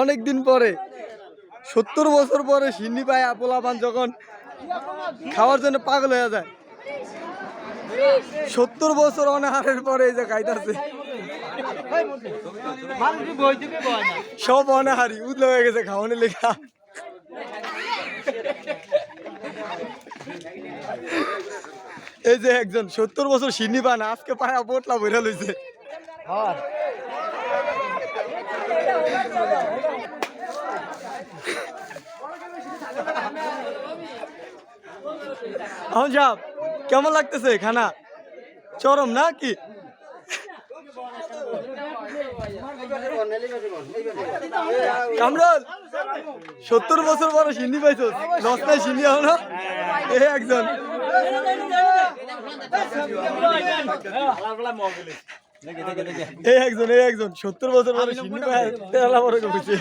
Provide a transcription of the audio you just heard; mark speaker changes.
Speaker 1: অনেক দিন পরে, সত্তর বছর পরে সিন্নি পায় পোলাপান যখন খাওয়ার জন্য পাগল হয়ে যায়। সত্তর বছর অনাহারের পরে এই যে খাইতেছে। সব অনাহারি উদলে হয়ে গেছে খাওয়ানোর লেখা এই যে একজন, সত্তর বছর সিন্নি পান আজকে পায়া পোটলা বইরা লইছে। যাব কেমন লাগতেছে খানা? চরম না কি কামরুল, সত্তর বছর পরে সিন্নি পাইছো? দশটায় সিন্নি হও না? এ একজন। এই একজন এই একজন সত্তর বছর পরে সিন্নি পায় তেলা বড় করেছে